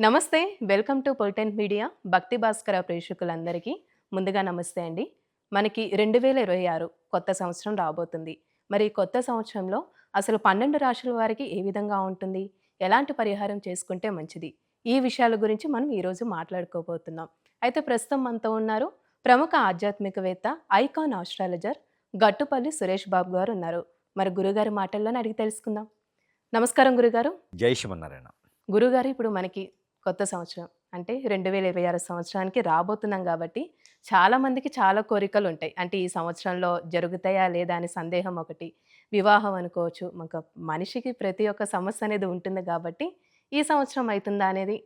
నమస్తే welcome to పొలిటెంట్ media భక్తి భాస్కర ప్రేక్షకులందరికీ ముందుగా నమస్తే అండి. మనకి రెండు వేల ఇరవై ఆరు కొత్త సంవత్సరం రాబోతుంది. మరి కొత్త సంవత్సరంలో అసలు పన్నెండు రాశుల వారికి ఏ విధంగా ఉంటుంది? ఎలాంటి పరిహారం చేసుకుంటే మంచిది? ఈ విషయాల గురించి మనం ఈరోజు మాట్లాడుకోబోతున్నాం. అయితే ప్రస్తుతం మనతో ఉన్నారు ప్రముఖ ఆధ్యాత్మికవేత్త ఐకాన్ ఆస్ట్రాలజర్ గట్టుపల్లి సురేష్ బాబు గారు ఉన్నారు. మరి గురుగారి మాటల్లోనే అడిగి తెలుసుకుందాం. నమస్కారం గురుగారు. జై శ్రీమన్నారాయణ గురుగారు ఇప్పుడు మనకి కొత్త సంవత్సరం. అంటే రెండు వేల ఇరవై ఆరు సంవత్సరానికి రాబోతున్నాం కాబట్టి చాలా మందికి చాలా కోరికలు ఉంటాయి అంటే ఈ సంవత్సరంలో జరుగుతాయా లేదా అనే సందేహం ఒకటి. వివాహం అనుకోవచ్చు. ఒక మనిషికి ప్రతి ఒక్క సమస్య అనేది ఉంటుంది కాబట్టి ఈ సంవత్సరం అవుతుందా అనేది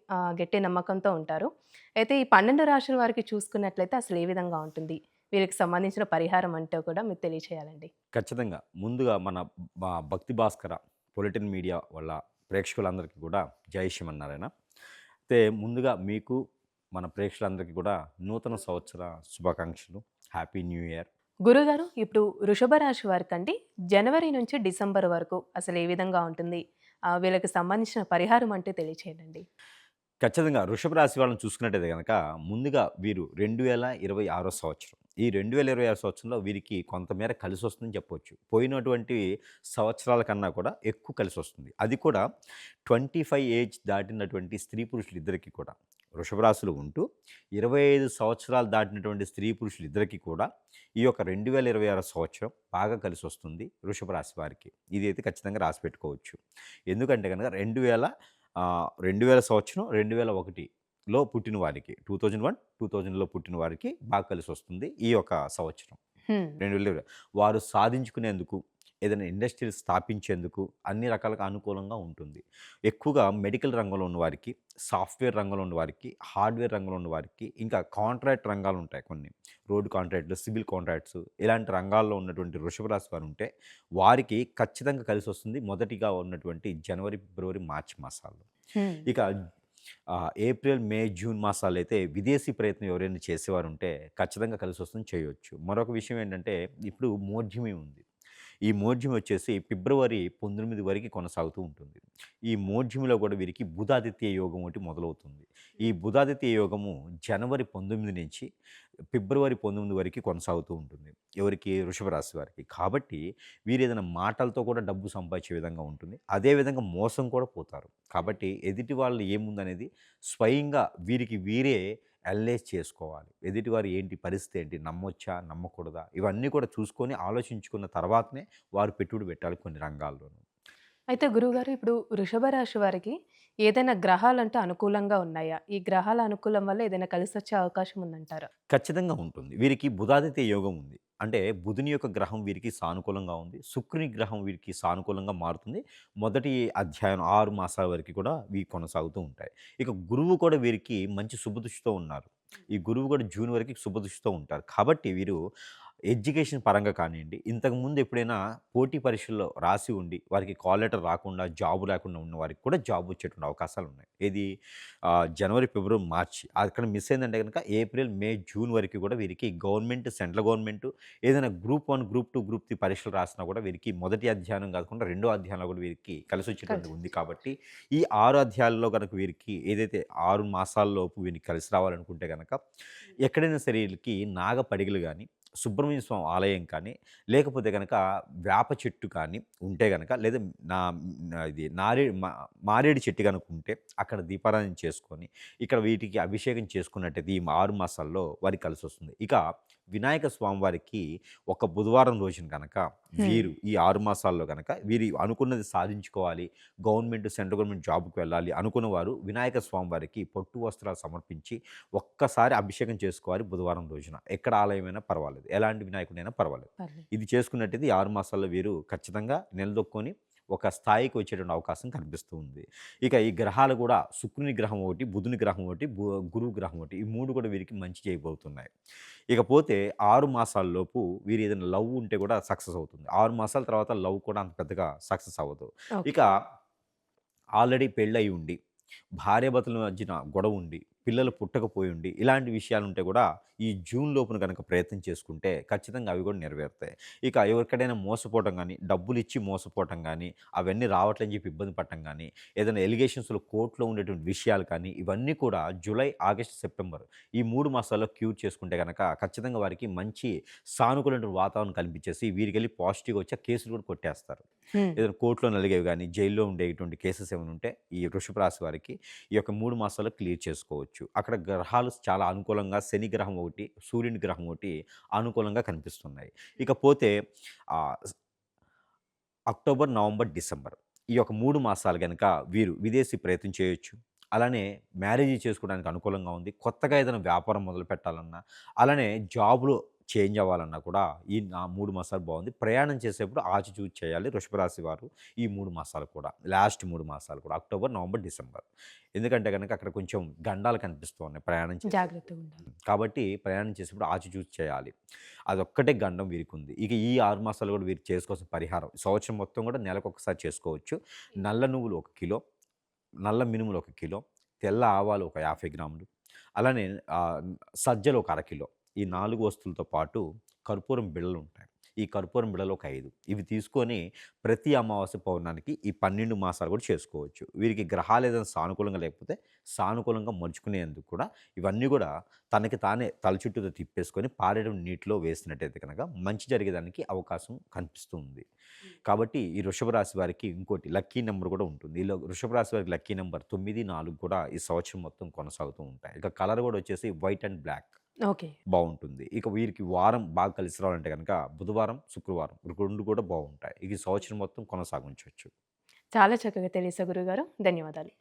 గట్టి నమ్మకంతో ఉంటారు. అయితే ఈ పన్నెండు రాశుల వారికి చూసుకున్నట్లయితే అసలు ఏ విధంగా ఉంటుంది? వీరికి సంబంధించిన పరిహారం అంటే కూడా మీకు తెలియచేయాలండి. ఖచ్చితంగా. ముందుగా మన భక్తి భాస్కర పొలిటిన్ మీడియా వల్ల ప్రేక్షకులందరికీ కూడా జై శ్రీమన్నారాయణ. అయితే ముందుగా మీకు మన ప్రేక్షకులందరికీ కూడా నూతన సంవత్సర శుభాకాంక్షలు. హ్యాపీ న్యూ ఇయర్ గురుగారు ఇప్పుడు వృషభ రాశి వారికి అండి జనవరి నుంచి డిసెంబర్ వరకు అసలు ఏ విధంగా ఉంటుంది? ఆ, వీళ్ళకి సంబంధించిన పరిహారం అంటే తెలియచేయండి ఖచ్చితంగా వృషభ రాశి వాళ్ళని చూసుకున్నట్టయితే కనుక ముందుగా వీరు రెండు వేల ఇరవై ఆరో సంవత్సరం. ఈ రెండు వేల ఇరవై ఆరు సంవత్సరంలో వీరికి కొంతమేర కలిసి వస్తుందని చెప్పొచ్చు. పోయినటువంటి సంవత్సరాల కన్నా కూడా ఎక్కువ కలిసి వస్తుంది అది కూడా ట్వంటీ ఫైవ్ ఏజ్ దాటినటువంటి స్త్రీ పురుషులు ఇద్దరికి కూడా. వృషభరాశులు ఉంటూ ఇరవై ఐదు సంవత్సరాలు దాటినటువంటి స్త్రీ పురుషులు ఇద్దరికి కూడా ఈ యొక్క రెండు వేల ఇరవై ఆరు సంవత్సరం బాగా కలిసి వస్తుంది వృషభ రాశి వారికి. ఇది అయితే ఖచ్చితంగా రాసి పెట్టుకోవచ్చు. ఎందుకంటే కనుక రెండు వేల రెండు వేల సంవత్సరం రెండు వేల ఒకటి ఒకటిలో పుట్టిన వారికి టూ థౌజండ్ వన్ టూ థౌజండ్లో పుట్టిన వారికి బాగా కలిసి వస్తుంది ఈ యొక్క సంవత్సరం. రెండు వేల వారు సాధించుకునేందుకు ఏదైనా ఇండస్ట్రీలు స్థాపించేందుకు అన్ని రకాలుగా అనుకూలంగా ఉంటుంది ఎక్కువగా మెడికల్ రంగంలో ఉన్న వారికి సాఫ్ట్వేర్ రంగంలో ఉన్న వారికి హార్డ్వేర్ రంగంలో ఉన్న వారికి ఇంకా కాంట్రాక్ట్ రంగాలు ఉంటాయి కొన్ని రోడ్డు కాంట్రాక్ట్లు సివిల్ కాంట్రాక్ట్స్ ఇలాంటి రంగాల్లో ఉన్నటువంటి వృషభ రాశి వారు ఉంటే వారికి ఖచ్చితంగా కలిసి వస్తుంది మొదటిగా ఉన్నటువంటి జనవరి ఫిబ్రవరి మార్చి మాసాల్లో. ఇక ఏప్రిల్ మే జూన్ మాసాలు అయితే విదేశీ ప్రయత్నం ఎవరైనా చేసేవారు ఉంటే ఖచ్చితంగా కలిసి వస్తుంది చేయొచ్చు. మరొక విషయం ఏంటంటే ఇప్పుడు మోఢ్యమి ఉంది. ఈ మోఢ్యం వచ్చేసి ఫిబ్రవరి పంతొమ్మిది వరకు కొనసాగుతూ ఉంటుంది. ఈ మోఢ్యంలో కూడా వీరికి బుధాదిత్య యోగం ఒకటి మొదలవుతుంది. ఈ బుధాదిత్య యోగము జనవరి పంతొమ్మిది నుంచి ఫిబ్రవరి పంతొమ్మిది వరకు కొనసాగుతూ ఉంటుంది. ఎవరికి? వృషభ రాశి వారికి. కాబట్టి వీరు ఏదైనా మాటలతో కూడా డబ్బు సంపాదించే విధంగా ఉంటుంది. అదేవిధంగా మోసం కూడా పోతారు. కాబట్టి ఎదుటి వాళ్ళు ఏముందనేది స్వయంగా వీరికి వీరే అనలైజ్ చేసుకోవాలి. ఎదుటివారు ఏంటి పరిస్థితి ఏంటి? నమ్మొచ్చా? నమ్మకూడదా? ఇవన్నీ కూడా చూసుకొని ఆలోచించుకున్న తర్వాతనే వారు పెట్టుబడి పెట్టాలి కొన్ని రంగాల్లోనూ. అయితే గురుగారు ఇప్పుడు వృషభ రాశి వారికి ఏదైనా గ్రహాలంటే అనుకూలంగా ఉన్నాయా? ఈ గ్రహాల అనుకూలం వల్ల ఏదైనా కలిసి వచ్చే అవకాశం ఉందంటారా? ఖచ్చితంగా ఉంటుంది. వీరికి బుధాదిత్య యోగం ఉంది. అంటే బుధుని యొక్క గ్రహం వీరికి సానుకూలంగా ఉంది. శుక్రుని గ్రహం వీరికి సానుకూలంగా మారుతుంది. మొదటి అధ్యాయం ఆరు మాసాల వరకు కూడా వీరు కొనసాగుతూ ఉంటాయి. ఇక గురువు కూడా వీరికి మంచి శుభదృష్టితో ఉన్నారు. ఈ గురువు కూడా జూన్ వరకు శుభదృష్టితో ఉంటారు. కాబట్టి వీరు ఎడ్యుకేషన్ పరంగా కానివ్వండి ఇంతకుముందు ఎప్పుడైనా పోటీ పరీక్షల్లో రాసి ఉండి వారికి కాల్ లెటర్ రాకుండా జాబ్ లేకుండా ఉన్న వారికి కూడా జాబ్ వచ్చేటువంటి అవకాశాలు ఉన్నాయి. ఇది జనవరి ఫిబ్రవరి మార్చి. అక్కడ మిస్ అయిందంటే కనుక ఏప్రిల్ మే జూన్ వరకు కూడా వీరికి గవర్నమెంట్ సెంట్రల్ గవర్నమెంట్ ఏదైనా group one group two group three పరీక్షలు రాసినా కూడా వీరికి మొదటి అధ్యాయం కాకుండా రెండో అధ్యాయంలో కూడా వీరికి కలిసి వచ్చేటువంటి. ఉంది కాబట్టి ఈ ఆరు అధ్యాయాల్లో కనుక వీరికి ఏదైతే ఆరు మాసాల్లోపు వీరికి కలిసి రావాలనుకుంటే కనుక ఎక్కడైనా సరే వీళ్ళకి నాగ పడిగలు కానీ సుబ్రహ్మణ్య స్వామి ఆలయం కానీ లేకపోతే కనుక వేప చెట్టు కానీ ఉంటే కనుక లేదా నా ఇది నారే మా- మారేడు చెట్టు కనుక ఉంటే అక్కడ దీపారాధన చేసుకొని ఇక్కడ వీటికి అభిషేకం చేసుకున్నట్టయితే ఈ ఆరు మాసాల్లో వారికి కలిసి వస్తుంది ఇక వినాయక స్వామి వారికి ఒక బుధవారం రోజున కనుక వీరు ఈ ఆరు మాసాల్లో కనుక వీరి అనుకున్నది సాధించుకోవాలి గవర్నమెంట్ సెంట్రల్ గవర్నమెంట్ జాబ్కి వెళ్ళాలి అనుకున్న వారు వినాయక స్వామి వారికి పొట్టు వస్త్రాలు సమర్పించి ఒక్కసారి అభిషేకం చేసుకోవాలి బుధవారం రోజున. ఎక్కడ ఆలయమైనా పర్వాలేదు. ఎలాంటి వినాయకుడైనా పర్వాలేదు. ఇది చేసుకున్నట్టయితే ఈ ఆరు మాసాల్లో వీరు ఖచ్చితంగా నిలదొక్కొని ఒక స్థాయికి వచ్చేటువంటి అవకాశం కనిపిస్తూ ఉంది ఇక ఈ గ్రహాలు కూడా శుక్రుని గ్రహం ఒకటి బుధుని గ్రహం ఒకటి గురువు గ్రహం ఒకటి ఈ మూడు కూడా వీరికి మంచి చేయబోతున్నాయి. ఇకపోతే ఆరు మాసాల్లోపు వీరు ఏదైనా లవ్ ఉంటే కూడా సక్సెస్ అవుతుంది. ఆరు మాసాల తర్వాత లవ్ కూడా అంత పెద్దగా సక్సెస్ అవ్వదు. ఇక ఆల్రెడీ పెళ్ళయి ఉండి భార్యాభర్తల మధ్యన గొడవ ఉండి పిల్లలు పుట్టకపోయి ఉండి ఇలాంటి విషయాలు ఉంటే కూడా ఈ జూన్ లోపున కనుక ప్రయత్నం చేసుకుంటే ఖచ్చితంగా అవి కూడా నెరవేరుతాయి. ఇక ఎవరికైనా మోసపోవటం కానీ డబ్బులు ఇచ్చి మోసపోవటం కానీ అవన్నీ రావట్లని చెప్పి ఇబ్బంది పడటం కానీ ఏదైనా ఎలిగేషన్స్లో కోర్టులో ఉండేటువంటి విషయాలు కానీ ఇవన్నీ కూడా జూలై ఆగస్ట్ సెప్టెంబర్ ఈ మూడు మాసాల్లో క్యూర్ చేసుకుంటే కనుక ఖచ్చితంగా వారికి మంచి సానుకూలమైన వాతావరణం కల్పించేసి వీరికి వెళ్ళి పాజిటివ్ వచ్చి కేసులు కూడా కొట్టేస్తారు. ఏదైనా కోర్టులో నలిగేవి కానీ జైల్లో ఉండేటువంటి కేసెస్ ఏమైనా ఉంటే ఈ వృషభ రాశి వారికి ఈ యొక్క మూడు మాసాల్లో క్లియర్ చేసుకోవచ్చు. అక్కడ గ్రహాలు చాలా అనుకూలంగా శని గ్రహం ఒకటి సూర్యుని గ్రహం ఒకటి అనుకూలంగా కనిపిస్తున్నాయి. ఇకపోతే అక్టోబర్ నవంబర్ డిసెంబర్ ఈ యొక్క మూడు మాసాలు కనుక వీరు విదేశీ ప్రయత్నం చేయొచ్చు. అలానే మ్యారేజ్ చేసుకోవడానికి అనుకూలంగా ఉంది. కొత్తగా ఏదైనా వ్యాపారం మొదలు పెట్టాలన్నా అలానే జాబ్లో చేంజ్ అవ్వాలన్నా కూడా ఈ నా మూడు మాసాలు బాగుంది. ప్రయాణం చేసేప్పుడు ఆచిచూచి చేయాలి. వృషభరాశి వారు ఈ మూడు మాసాలు కూడా లాస్ట్ మూడు మాసాలు కూడా అక్టోబర్ నవంబర్ డిసెంబర్. ఎందుకంటే కనుక అక్కడ కొంచెం గండాలు కనిపిస్తూ ఉన్నాయి ప్రయాణం. జాగ్రత్తగా ఉండాలి. కాబట్టి ప్రయాణం చేసేప్పుడు ఆచిచూచి చేయాలి. అదొక్కటే గండం వీరికి ఉంది ఇక ఈ ఆరు మాసాలు కూడా వీరికి చేసుకోవాల్సిన పరిహారం. సంవత్సరం మొత్తం కూడా నెలకు ఒకసారి చేసుకోవచ్చు. నల్ల నువ్వులు ఒక కిలో నల్ల మినుములు ఒక కిలో తెల్ల ఆవాలు ఒక యాభై గ్రాములు అలానే సజ్జలు ఒక అరకిలో ఈ నాలుగు వస్తువులతో పాటు కర్పూరం బిళ్ళలు ఉంటాయి. ఈ కర్పూరం బిళ్ళలు ఒక ఐదు. ఇవి తీసుకొని ప్రతి అమావాస్య పౌర్ణానికి ఈ పన్నెండు మాసాలు కూడా చేసుకోవచ్చు. వీరికి గ్రహాలు ఏదైనా సానుకూలంగా లేకపోతే సానుకూలంగా మలుచుకునేందుకు కూడా ఇవన్నీ కూడా తనకి తానే తల చుట్టూతో తిప్పేసుకొని పారేయడం నీటిలో వేసినట్టయితే కనుక మంచి జరిగేదానికి అవకాశం కనిపిస్తుంది. కాబట్టి ఈ వృషభ రాశి వారికి ఇంకోటి లక్కీ నెంబర్ కూడా ఉంటుంది. ఇలా వృషభ రాశి వారికి లక్కీ నెంబర్ తొమ్మిది నాలుగు కూడా ఈ సంవత్సరం మొత్తం కొనసాగుతూ ఉంటాయి. ఇక కలర్ కూడా వచ్చేసి వైట్ అండ్ బ్లాక్. ఓకే. బాగుంటుంది ఇక వీరికి వారం బాగా కలిసి రావాలంటే కనుక బుధవారం శుక్రవారం రెండు కూడా బాగుంటాయి ఈ సంవత్సరం మొత్తం కొనసాగించవచ్చు. చాలా చక్కగా తెలిసా గురుగారు. ధన్యవాదాలు.